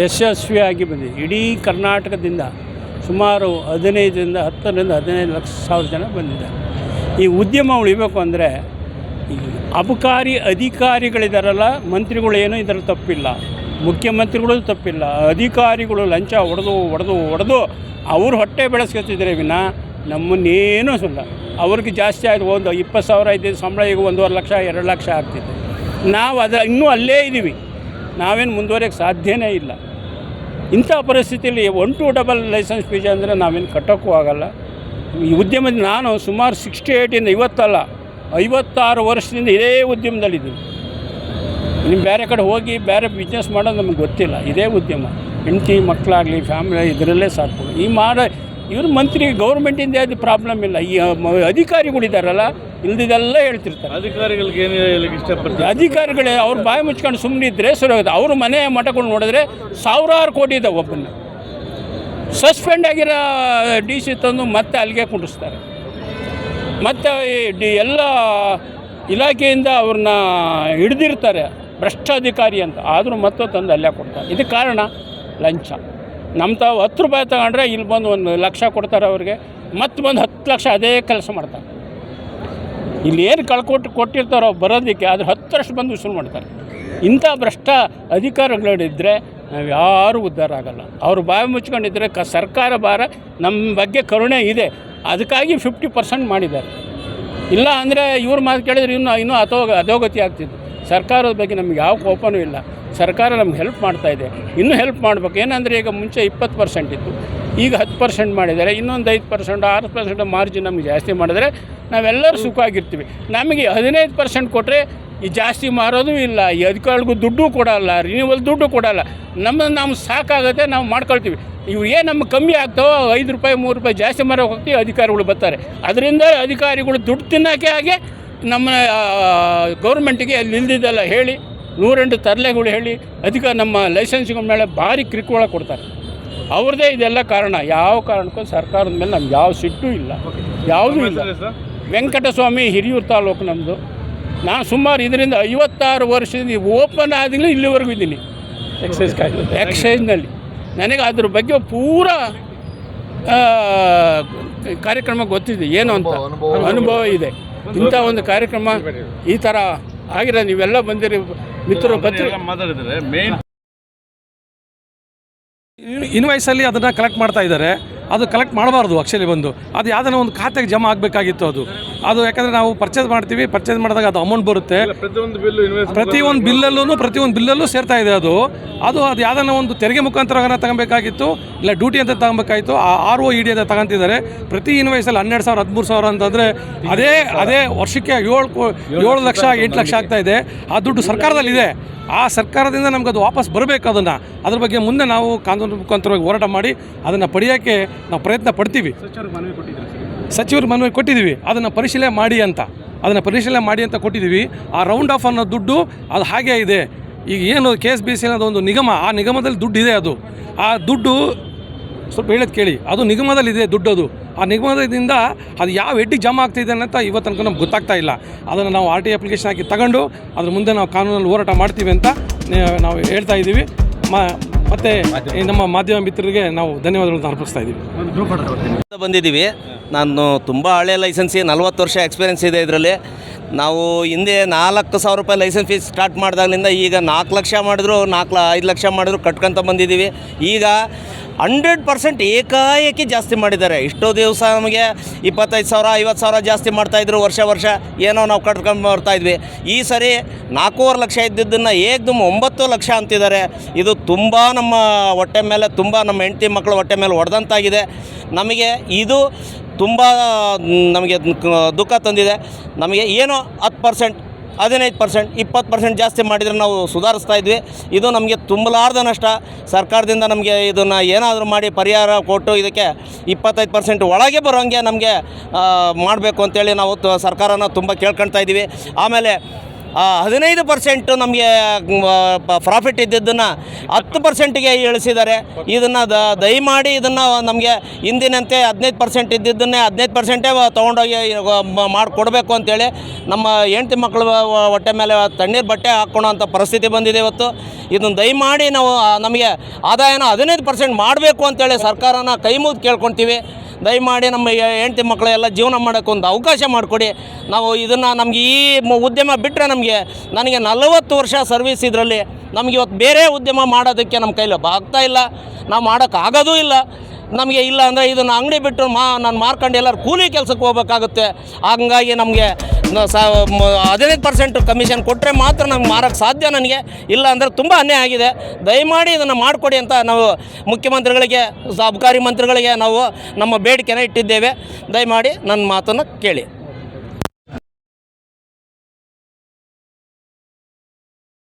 ಯಶಸ್ವಿಯಾಗಿ ಬಂದಿದೆ. ಇಡೀ ಕರ್ನಾಟಕದಿಂದ ಸುಮಾರು ಹದಿನೈದರಿಂದ ಹತ್ತರಿಂದ ಹದಿನೈದು ಲಕ್ಷ ಸಾವಿರ ಜನ ಬಂದಿದ್ದಾರೆ. ಈ ಉದ್ಯಮ ಉಳಿಬೇಕು ಅಂದರೆ ಅಬಕಾರಿ ಅಧಿಕಾರಿಗಳಿದಾರಲ್ಲ, ಮಂತ್ರಿಗಳು ಏನೂ ಇದರಲ್ಲಿ ತಪ್ಪಿಲ್ಲ. ಮುಖ್ಯಮಂತ್ರಿಗಳು ತಪ್ಪಿಲ್ಲ, ಅಧಿಕಾರಿಗಳು ಲಂಚ ಹೊಡೆದು ಹೊಡೆದು ಹೊಡೆದು ಅವರು ಹೊಟ್ಟೆ ಬೆಳೆಸ್ಕೊತಿದ್ರೆ ವಿನ ನಮ್ಮನ್ನೇನು ಸುಲ್ಲ ಅವ್ರಿಗೆ ಜಾಸ್ತಿ ಆಯಿತು ಒಂದು ಇಪ್ಪತ್ತು ಸಾವಿರ ಇದ್ದಿದ್ದು ಸಂಬಳ ಈಗ ಒಂದೂವರೆ ಲಕ್ಷ, ಎರಡು ಲಕ್ಷ ಆಗ್ತಿದೆ. ನಾವು ಅದ ಇನ್ನೂ ಅಲ್ಲೇ ಇದ್ದೀವಿ ನಾವೇನು ಮುಂದುವರಿಯೋಕ್ಕೆ ಸಾಧ್ಯನೇ ಇಲ್ಲ. ಇಂಥ ಪರಿಸ್ಥಿತಿಯಲ್ಲಿ one to double licence fees ಅಂದರೆ ನಾವೇನು ಕಟ್ಟೋಕ್ಕೂ ಆಗಲ್ಲ. ಈ ಉದ್ಯಮದಲ್ಲಿ ನಾನು ಸುಮಾರು ಸಿಕ್ಸ್ಟಿ ಏಯ್ಟಿಂದ ಇವತ್ತಲ್ಲ, ಐವತ್ತಾರು ವರ್ಷದಿಂದ ಇದೇ ಉದ್ಯಮದಲ್ಲಿದ್ದೀನಿ. ನೀವು ಬೇರೆ ಕಡೆ ಹೋಗಿ ಬೇರೆ ಬಿಸ್ನೆಸ್ ಮಾಡೋದು ನಮ್ಗೆ ಗೊತ್ತಿಲ್ಲ. ಇದೇ ಉದ್ಯಮ. ಹೆಂಡತಿ ಮಕ್ಕಳಾಗಲಿ ಫ್ಯಾಮಿಲಿ ಇದರಲ್ಲೇ ಸಾಕು. ಈ ಮಾಡೋ ಇವರು ಮಂತ್ರಿ ಗೌರ್ಮೆಂಟಿಂದ ಅದು ಪ್ರಾಬ್ಲಮ್ ಇಲ್ಲ. ಈ ಅಧಿಕಾರಿಗಳು ಅಧಿಕಾರಿಗಳಿದ್ದಾರಲ್ಲ ಇಲ್ದಿದೆಲ್ಲ ಹೇಳ್ತಿರ್ತಾರೆ. ಅಧಿಕಾರಿಗಳಿಗೆ ಏನು ಹೇಳಲಿಕ್ಕೆ ಇಷ್ಟಪಡ್ತೀವಿ ಅಧಿಕಾರಿಗಳೇ ಅವ್ರು ಬಾಯಿ ಮುಚ್ಕೊಂಡು ಸುಮ್ಮನೆ ಇದ್ದರೆ ಸರಿ ಹೋಗುತ್ತೆ. ಅವ್ರ ಮನೆ ಮಠಗಳು ನೋಡಿದ್ರೆ ಸಾವಿರಾರು ಕೋಟಿ ಇದೆ ಒಬ್ಬನ ಸಸ್ಪೆಂಡ್ ಆಗಿರೋ ಡಿ ಸಿ ತಂದು ಮತ್ತೆ ಅಲ್ಲಿಗೆ ಕುಂಡಿಸ್ತಾರೆ ಮತ್ತು ಈ ಡಿ ಎಲ್ಲ ಇಲಾಖೆಯಿಂದ ಅವ್ರನ್ನ ಹಿಡ್ದಿರ್ತಾರೆ. ಭ್ರಷ್ಟಾಧಿಕಾರಿ ಅಂತ. ಆದರೂ ಮತ್ತೆ ತಂದು ಅಲ್ಲೇ ಕೊಡ್ತಾರೆ. ಇದಕ್ಕೆ ಕಾರಣ ಲಂಚ. ನಮ್ಮ ತಾವು ಹತ್ತು ರೂಪಾಯಿ ತಗೊಂಡ್ರೆ ಇಲ್ಲಿ ಬಂದು ಒಂದು ಲಕ್ಷ ಕೊಡ್ತಾರೆ ಅವ್ರಿಗೆ. ಮತ್ತೆ ಬಂದು ಹತ್ತು ಲಕ್ಷ ಅದೇ ಕೆಲಸ ಮಾಡ್ತಾರೆ. ಇಲ್ಲಿ ಏನು ಕಳ್ಕೊಟ್ಟು ಕೊಟ್ಟಿರ್ತಾರೋ ಬರೋದಕ್ಕೆ ಅದ್ರ ಹತ್ತರಷ್ಟು ಬಂದು ವಸೂಲು ಮಾಡ್ತಾರೆ. ಇಂಥ ಭ್ರಷ್ಟ ಅಧಿಕಾರಿಗಳಿದ್ದರೆ ನಾವು ಯಾರೂ ಉದ್ಧಾರ ಆಗಲ್ಲ. ಅವರು ಬಾಯಿ ಮುಚ್ಕೊಂಡಿದ್ದರೆ ಕ ಸರ್ಕಾರ ಭಾರ ನಮ್ಮ ಬಗ್ಗೆ ಕರುಣೆ ಇದೆ. ಅದಕ್ಕಾಗಿ ಫಿಫ್ಟಿ ಪರ್ಸೆಂಟ್ ಮಾಡಿದ್ದಾರೆ. ಇಲ್ಲ ಅಂದರೆ ಇವ್ರ ಮಾತು ಕೇಳಿದ್ರೆ ಇನ್ನೂ ಇನ್ನೂ ಅಥೋ ಅಧೋಗತಿ ಆಗ್ತಿತ್ತು ಸರ್ಕಾರದ ಬಗ್ಗೆ ನಮ್ಗೆ ಯಾವ ಕೋಪನೂ ಇಲ್ಲ. ಸರ್ಕಾರ ನಮ್ಗೆ ಹೆಲ್ಪ್ ಮಾಡ್ತಾ ಇದೆ. ಇನ್ನೂ ಹೆಲ್ಪ್ ಮಾಡಬೇಕು. ಏನಂದರೆ ಈಗ ಮುಂಚೆ ಇಪ್ಪತ್ತು ಪರ್ಸೆಂಟ್ ಇತ್ತು. ಈಗ ಹತ್ತು ಪರ್ಸೆಂಟ್ ಮಾಡಿದರೆ ಇನ್ನೊಂದು ಐದು ಪರ್ಸೆಂಟ್ ಆರು ಪರ್ಸೆಂಟ್ ಮಾರ್ಜಿನ್ ನಮಗೆ ಜಾಸ್ತಿ ಮಾಡಿದರೆ ನಾವೆಲ್ಲರೂ ಸುಖವಾಗಿರ್ತೀವಿ ನಮಗೆ ಹದಿನೈದು ಪರ್ಸೆಂಟ್ ಕೊಟ್ಟರೆ ಈ ಜಾಸ್ತಿ ಮಾರೋದು ಇಲ್ಲ. ಈ ಅಧಿಕಾರಿಗೂ ದುಡ್ಡು ಕೊಡಲ್ಲ. ರಿನ್ಯೂವಲ್ ದುಡ್ಡು ಕೊಡಲ್ಲ. ನಮ್ಮ, ನಾವು ಸಾಕಾಗುತ್ತೆ, ನಾವು ಮಾಡ್ಕೊಳ್ತೀವಿ. ಇವು ಏನು ನಮ್ಗೆ ಕಮ್ಮಿ ಆಗ್ತಾವೋ ಐದು ರೂಪಾಯಿ, ಮೂರು ರೂಪಾಯಿ ಜಾಸ್ತಿ ಮಾರೋಕೆ ಹೋಗ್ತೀವಿ, ಅಧಿಕಾರಿಗಳು ಬರ್ತಾರೆ. ಅದರಿಂದ ಅಧಿಕಾರಿಗಳು ದುಡ್ಡು ತಿನ್ನೋಕೆ ಹಾಗೆ ನಮ್ಮ ಗೌರ್ಮೆಂಟಿಗೆ ಅಲ್ಲಿ ನಿಲ್ದಿದ್ದೆಲ್ಲ ಹೇಳಿ ನೂರೆಂಟು ತರಲೆಗಳು ಹೇಳಿ ಅದಕ್ಕೆ ನಮ್ಮ ಲೈಸೆನ್ಸ್ಗಳ ಮೇಲೆ ಭಾರಿ ಕಿರುಕುಳ ಕೊಡ್ತಾರೆ. ಅವ್ರದ್ದೇ ಇದೆಲ್ಲ ಕಾರಣ. ಯಾವ ಕಾರಣಕ್ಕೂ ಸರ್ಕಾರದ ಮೇಲೆ ನಮ್ಗೆ ಯಾವ ಸಿಟ್ಟು ಇಲ್ಲ. ಯಾವುದೂ ಇಲ್ಲ. ವೆಂಕಟಸ್ವಾಮಿ ಹಿರಿಯೂರು ತಾಲೂಕು ನಮ್ಮದು ನಾನು ಸುಮಾರು ಇದರಿಂದ ಐವತ್ತಾರು ವರ್ಷದಿಂದ ಓಪನ್ ಆದಾಗಲೂ ಇಲ್ಲಿವರೆಗೂ ಇದ್ದೀನಿ. ಎಕ್ಸೈಸ್ ಎಕ್ಸೈಸ್ನಲ್ಲಿ ನನಗೆ ಅದ್ರ ಬಗ್ಗೆ ಪೂರಾ ಕಾರ್ಯಕ್ರಮ ಗೊತ್ತಿದೆ ಏನು ಅಂತ. ಅನುಭವ ಇದೆ. ಇಂಥ ಒಂದು ಕಾರ್ಯಕ್ರಮ ಈ ಥರ ಆಗಿರೋ ನೀವೆಲ್ಲ ಬಂದಿರಿ ಮಿತ್ರರು ಪತ್ರಿ ಎಲ್ಲ ಮಾತಾಡಿದರೆ ಮೇನ್ ಇನ್ವಾಯ್ಸಲ್ಲಿ ಅದನ್ನು ಕಲೆಕ್ಟ್ ಮಾಡ್ತಾ ಇದ್ದಾರೆ. ಅದು ಕಲೆಕ್ಟ್ ಮಾಡಬಾರ್ದು ಆ್ಯಕ್ಚುಲಿ ಬಂದು. ಅದು ಯಾವ್ದಾನ ಒಂದು ಖಾತೆಗೆ ಜಮಾ ಆಗಬೇಕಾಗಿತ್ತು ಅದು. ಅದು ಯಾಕಂದರೆ ನಾವು ಪರ್ಚೇಸ್ ಮಾಡ್ತೀವಿ ಪರ್ಚೇಸ್ ಮಾಡಿದಾಗ ಅದು ಅಮೌಂಟ್ ಬರುತ್ತೆ. ಪ್ರತಿಯೊಂದು ಒಂದು ಪ್ರತಿಯೊಂದು ಬಿಲ್ಲಲ್ಲೂ ಪ್ರತಿಯೊಂದು ಬಿಲ್ಲಲ್ಲೂ ಸೇರ್ತಾ ಇದೆ ಅದು. ಅದು ಅದು ಯಾವ್ದಾನ ಒಂದು ತೆರಿಗೆ ಮುಖಾಂತರ ತಗೋಬೇಕಾಗಿತ್ತು ಇಲ್ಲ ಡ್ಯೂಟಿ ಅಂತ ತಗೊಬೇಕಾಗಿತ್ತು ಆ ಆರ್ ಒ ಇ ಡಿ ಅಂತ ತಗೊಂತಿದ್ದಾರೆ. ಪ್ರತಿ ಇನ್ವಾಯ್ಸಲ್ಲಿ ಹನ್ನೆರಡು ಸಾವಿರ ಹದಿಮೂರು ಸಾವಿರ ಅಂತಂದರೆ ಅದೇ ಅದೇ ವರ್ಷಕ್ಕೆ ಏಳು ಕೋ ಏಳು ಲಕ್ಷ ಎಂಟು ಲಕ್ಷ ಆಗ್ತಾ ಇದೆ. ಆ ದುಡ್ಡು ಸರ್ಕಾರದಲ್ಲಿದೆ. ಆ ಸರ್ಕಾರದಿಂದ ನಮ್ಗೆ ಅದು ವಾಪಸ್ ಬರಬೇಕು ಅದನ್ನು. ಅದ್ರ ಬಗ್ಗೆ ಮುಂದೆ ನಾವು ಕಾನೂನು ಮುಖಾಂತರವಾಗಿ ಹೋರಾಟ ಮಾಡಿ ಅದನ್ನು ಪಡೆಯೋಕ್ಕೆ ನಾವು ಪ್ರಯತ್ನ ಪಡ್ತೀವಿ. ಸಚಿವರು ಮನವಿ ಕೊಟ್ಟಿದ್ದೀವಿ. ಅದನ್ನು ಪರಿಶೀಲನೆ ಮಾಡಿ ಅಂತ. ಅದನ್ನು ಪರಿಶೀಲನೆ ಮಾಡಿ ಅಂತ ಕೊಟ್ಟಿದ್ದೀವಿ. ಆ ರೌಂಡ್ ಆಫ್ ಅನ್ನೋ ದುಡ್ಡು ಅದು ಹಾಗೆ ಇದೆ. ಈಗ ಏನು ಕೆ ಎಸ್ ಬಿ ಸಿ ಅನ್ನೋದು ಒಂದು ನಿಗಮ ಆ ನಿಗಮದಲ್ಲಿ ದುಡ್ಡು ಇದೆ ಅದು. ಆ ದುಡ್ಡು ಸ್ವಲ್ಪ ಹೇಳೋದು ಕೇಳಿ. ಅದು ನಿಗಮದಲ್ಲಿದೆ ದುಡ್ಡು ಅದು. ಆ ನಿಗಮದಿಂದ ಅದು ಯಾವ ಹೆಡ್ಡಿಗೆ ಜಮಾ ಆಗ್ತಿದೆ ಅಂತ ಇವತ್ತು ತನಕ ನಮ್ಗೆ ಗೊತ್ತಾಗ್ತಾ ಇಲ್ಲ. ಅದನ್ನು ನಾವು ಆರ್ ಟಿ ಅಪ್ಲಿಕೇಶನ್ ಹಾಕಿ ತಗೊಂಡು ಅದ್ರ ಮುಂದೆ ನಾವು ಕಾನೂನಲ್ಲಿ ಹೋರಾಟ ಮಾಡ್ತೀವಿ ಅಂತ ನಾವು ಹೇಳ್ತಾ ಇದ್ದೀವಿ. ಮ ಮತ್ತು ನಮ್ಮ ಮಾಧ್ಯಮ ಮಿತ್ರರಿಗೆ ನಾವು ಧನ್ಯವಾದಗಳನ್ನು ಅರ್ಪಿಸ್ತಾ ಇದ್ದೀವಿ. ಬಂದಿದ್ದೀವಿ. ನಾನು ತುಂಬ ಹಳೆ ಲೈಸೆನ್ಸಿ ನಲ್ವತ್ತು ವರ್ಷ ಎಕ್ಸ್ಪೀರಿಯನ್ಸ್ ಇದೆ ಇದರಲ್ಲಿ. ನಾವು ಹಿಂದೆ ನಾಲ್ಕು ಸಾವಿರ ರೂಪಾಯಿ ಲೈಸೆನ್ಸ್ ಫೀಸ್ ಸ್ಟಾರ್ಟ್ ಮಾಡಿದಾಗಲಿಂದ ಈಗ ನಾಲ್ಕು ಲಕ್ಷ ಮಾಡಿದ್ರು, ನಾಲ್ಕು ಐದು ಲಕ್ಷ ಮಾಡಿದ್ರು, ಕಟ್ಕೊಂತ ಬಂದಿದ್ದೀವಿ. ಈಗ ಹಂಡ್ರೆಡ್ ಪರ್ಸೆಂಟ್ ಏಕಾಏಕಿ ಜಾಸ್ತಿ ಮಾಡಿದ್ದಾರೆ. ಇಷ್ಟೋ ದಿವಸ ನಮಗೆ ಇಪ್ಪತ್ತೈದು ಸಾವಿರ, ಐವತ್ತು ಸಾವಿರ ಜಾಸ್ತಿ ಮಾಡ್ತಾಯಿದ್ರು ವರ್ಷ ವರ್ಷ. ಏನೋ ನಾವು ಕಟ್ಕೊಂಡು ಬರ್ತಾಯಿದ್ವಿ ಈ ಸರಿ ನಾಲ್ಕೂವರೆ ಲಕ್ಷ ಇದ್ದಿದ್ದನ್ನು ಏಕ್ದು ಒಂಬತ್ತು ಲಕ್ಷ ಅಂತಿದ್ದಾರೆ. ಇದು ತುಂಬ ನಮ್ಮ ಹೊಟ್ಟೆ ಮೇಲೆ, ತುಂಬ ನಮ್ಮ ಹೆಂಡತಿ ಮಕ್ಕಳು ಹೊಟ್ಟೆ ಮೇಲೆ ಹೊಡೆದಂತಾಗಿದೆ. ನಮಗೆ ಇದು ತುಂಬ ನಮಗೆ ದುಃಖ ತಂದಿದೆ. ನಮಗೆ ಏನೋ ಹತ್ತು ಪರ್ಸೆಂಟ್, ಹದಿನೈದು ಪರ್ಸೆಂಟ್, ಇಪ್ಪತ್ತು ಪರ್ಸೆಂಟ್ ಜಾಸ್ತಿ ಮಾಡಿದರೆ ನಾವು ಸುಧಾರಿಸ್ತಾ ಇದ್ವಿ. ಇದು ನಮಗೆ ತುಂಬಲಾರ್ದ ನಷ್ಟ. ಸರ್ಕಾರದಿಂದ ನಮಗೆ ಇದನ್ನು ಏನಾದರೂ ಮಾಡಿ ಪರಿಹಾರ ಕೊಟ್ಟು ಇದಕ್ಕೆ ಇಪ್ಪತ್ತೈದು ಪರ್ಸೆಂಟ್ ಒಳಗೆ ಬರೋಂಗೆ ನಮಗೆ ಮಾಡಬೇಕು ಅಂತೇಳಿ ನಾವು ಸರ್ಕಾರನ ತುಂಬ ಕೇಳ್ಕೊಳ್ತಾ ಇದ್ದೀವಿ. ಆಮೇಲೆ ಹದಿನೈದು ಪರ್ಸೆಂಟ್ ನಮಗೆ ಪ್ರಾಫಿಟ್ ಇದ್ದಿದ್ದನ್ನು ಹತ್ತು ಪರ್ಸೆಂಟಿಗೆ ಇಳಿಸಿದ್ದಾರೆ. ಇದನ್ನು ದ, ದಯಮಾಡಿ ಇದನ್ನು ನಮಗೆ ಹಿಂದಿನಂತೆ ಹದಿನೈದು ಪರ್ಸೆಂಟ್ ಇದ್ದಿದ್ದನ್ನೇ ಹದಿನೈದು ಪರ್ಸೆಂಟೇ ತೊಗೊಂಡೋಗಿ ಮಾಡಿಕೊಡ್ಬೇಕು ಅಂತೇಳಿ ನಮ್ಮ ಹೆಂಡತಿ ಮಕ್ಕಳು ಹೊಟ್ಟೆ ಮೇಲೆ ತಣ್ಣೀರು ಬಟ್ಟೆ ಹಾಕ್ಕೊಳೋ ಅಂಥ ಪರಿಸ್ಥಿತಿ ಬಂದಿದೆ ಇವತ್ತು. ಇದನ್ನು ದಯಮಾಡಿ ನಾವು ನಮಗೆ ಆದಾಯನ ಹದಿನೈದು ಪರ್ಸೆಂಟ್ ಮಾಡಬೇಕು ಅಂತೇಳಿ ಸರ್ಕಾರನ ಕೈ ಮುಗಿದು ಕೇಳ್ಕೊತೀವಿ. ದಯಮಾಡಿ ನಮ್ಮ ಹೆಂಡತಿ ಮಕ್ಕಳೆಲ್ಲ ಜೀವನ ಮಾಡೋಕ್ಕೆ ಒಂದು ಅವಕಾಶ ಮಾಡಿಕೊಡಿ. ನಾವು ಇದನ್ನು ನಮಗೆ ಈ ಉದ್ಯಮ ಬಿಟ್ಟರೆ ನಮಗೆ ನನಗೆ ನಲವತ್ತು ವರ್ಷ ಸರ್ವಿಸ್ ಇದರಲ್ಲಿ ನಮಗೆ ಇವತ್ತು ಬೇರೆ ಉದ್ಯಮ ಮಾಡೋದಕ್ಕೆ ನಮ್ಮ ಕೈಲಿ ಇಲ್ಲ. ನಾವು ಮಾಡೋಕ್ಕಾಗೋದೂ ಇಲ್ಲ. ನಮಗೆ ಇಲ್ಲ ಅಂದರೆ ಇದನ್ನು ಅಂಗಡಿ ಬಿಟ್ಟು ಮಾ ನಾನು ಮಾರ್ಕೊಂಡು ಎಲ್ಲರೂ ಕೂಲಿ ಕೆಲಸಕ್ಕೆ ಹೋಗ್ಬೇಕಾಗುತ್ತೆ. ಹಂಗಾಗಿ ನಮಗೆ ಹದಿನೈದು ಪರ್ಸೆಂಟ್ ಕಮಿಷನ್ ಕೊಟ್ಟರೆ ಮಾತ್ರ ನಮ್ಗೆ ಮಾರಕ್ಕೆ ಸಾಧ್ಯ ನನಗೆ. ಇಲ್ಲ ಅಂದರೆ ತುಂಬ ಅನ್ಯಾಯ ಆಗಿದೆ. ದಯಮಾಡಿ ಇದನ್ನು ಮಾಡಿಕೊಡಿ ಅಂತ ನಾವು ಮುಖ್ಯಮಂತ್ರಿಗಳಿಗೆ ಅಬಕಾರಿ ಮಂತ್ರಿಗಳಿಗೆ ನಾವು ನಮ್ಮ ಬೇಡಿಕೆನ ಇಟ್ಟಿದ್ದೇವೆ. ದಯಮಾಡಿ ನನ್ನ ಮಾತನ್ನು ಕೇಳಿ.